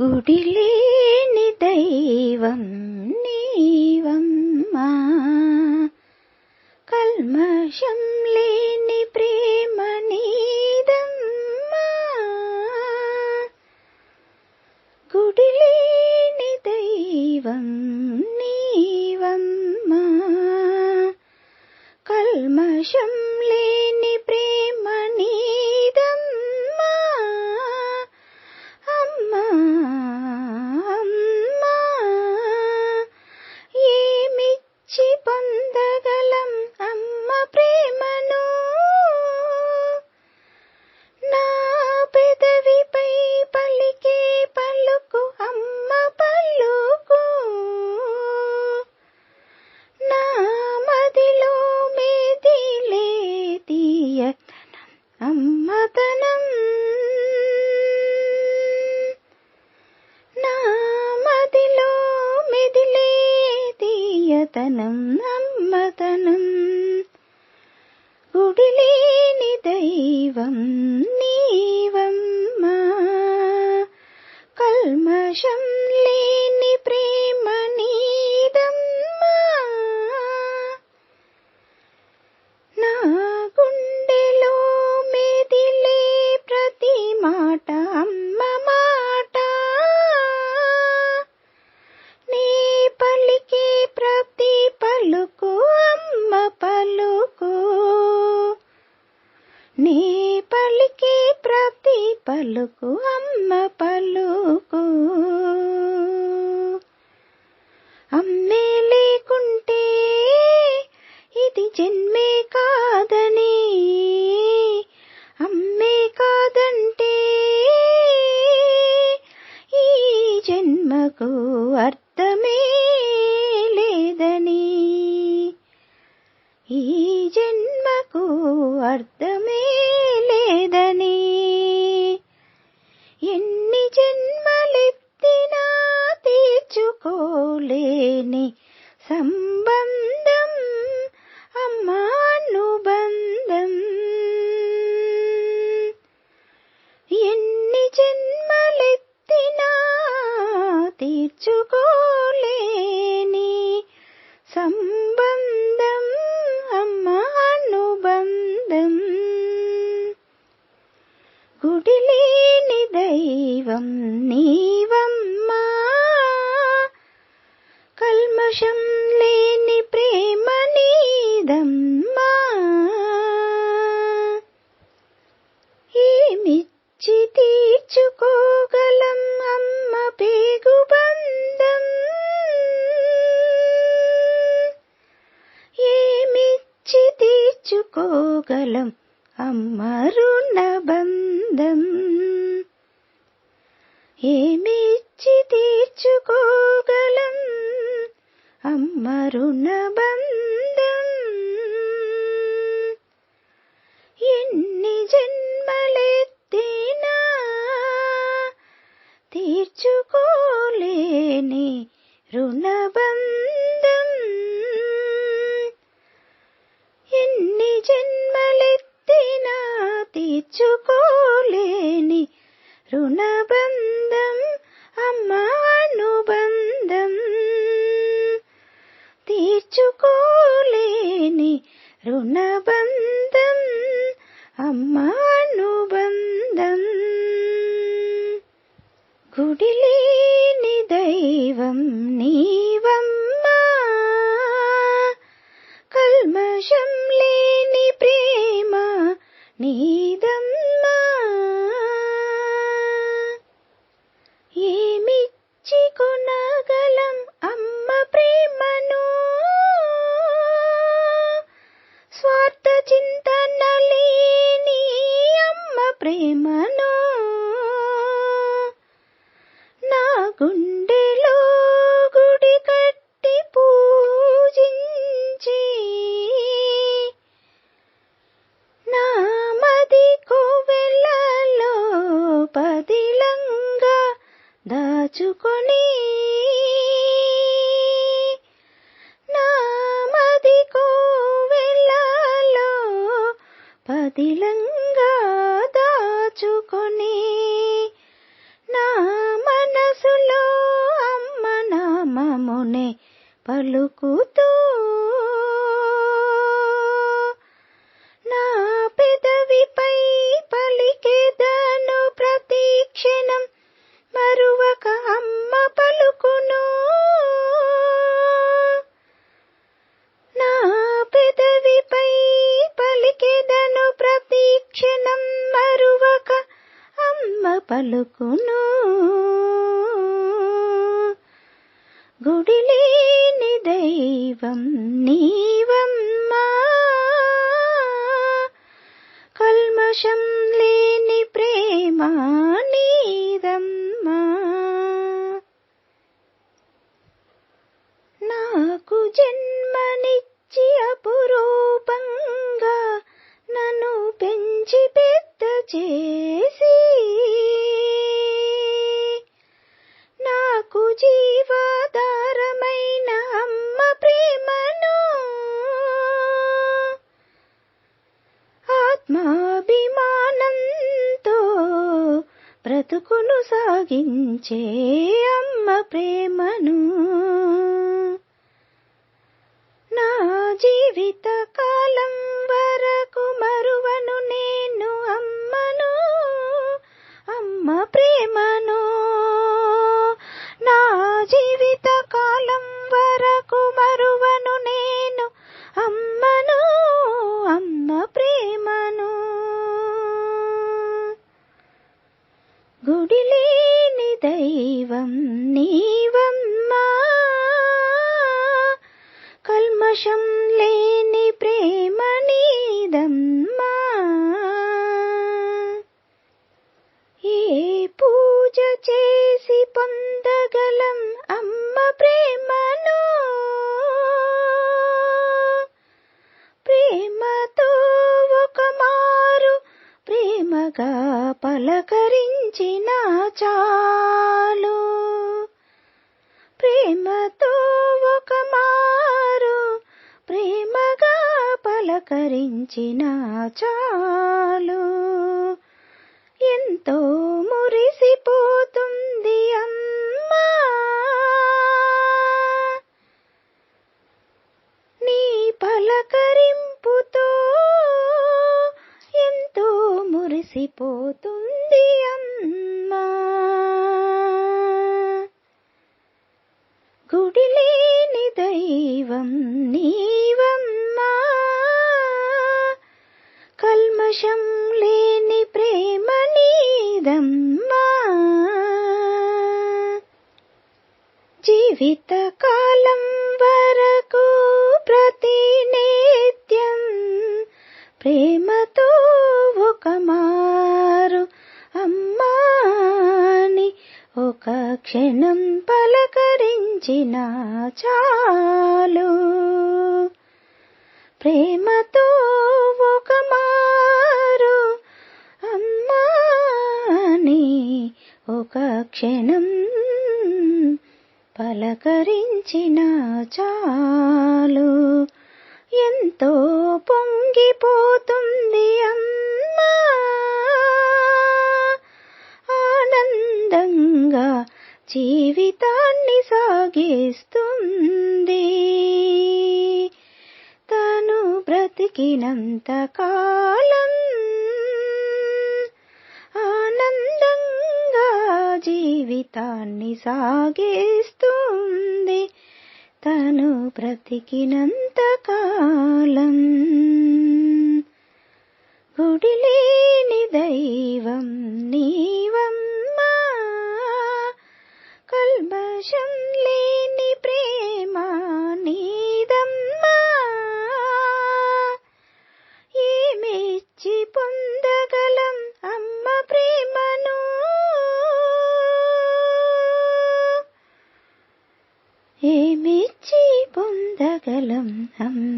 గుడిలేని దైవం నీవమ్మా. కల్మషం లేని ప్రే சந்தோஷம் జన్మకు అర్థమే లేదని. ఎన్ని జన్మలెత్తినా తీర్చుకోలేని సంబంధ గలం అమ్మరుణ బంధం. ఏమిచ్చి తీర్చుకోగలం అమ్మరుణ బంధం? మర్చుకోలేని రుణబంధం అమ్మ అనుబంధం తీర్చుకోలేని రుణబంధం అమ్మ అనుబంధం గుడిలేని దైవం నీ 的人 గుడిలేని దైవం నీవమ్మా. కల్మషం లేని ప్రేమ నీదమ్మా. నాకు జన్మ బ్రతుకును సాగించే అమ్మ ప్రేమను. గుడిలేని దైవం నీవమ్మా. కల్మషం పలకరించిన చాలు. ఎంతో మురిసిపోతుంది అమ్మా. నీ పలకరింపుతో ఎంతో మురిసిపోతుంది నీదమ్మా జీవిత కాలం వరకు ప్రతి నిత్యం ప్రేమతో ఒక మారు అమ్మాని ఒక క్షణం పలకరించిన చాలు. ప్రేమతో ఒక మారు ఒక క్షణం పలకరించిన చాలు. ఎంతో పొంగిపోతుంది అమ్మా. ఆనందంగా జీవితాన్ని సాగిస్తుంది. తను బ్రతికినంత కాలం జీవితాన్ని సాగిస్తుంది. తను బ్రతికినంత కాలం గుడిలే हम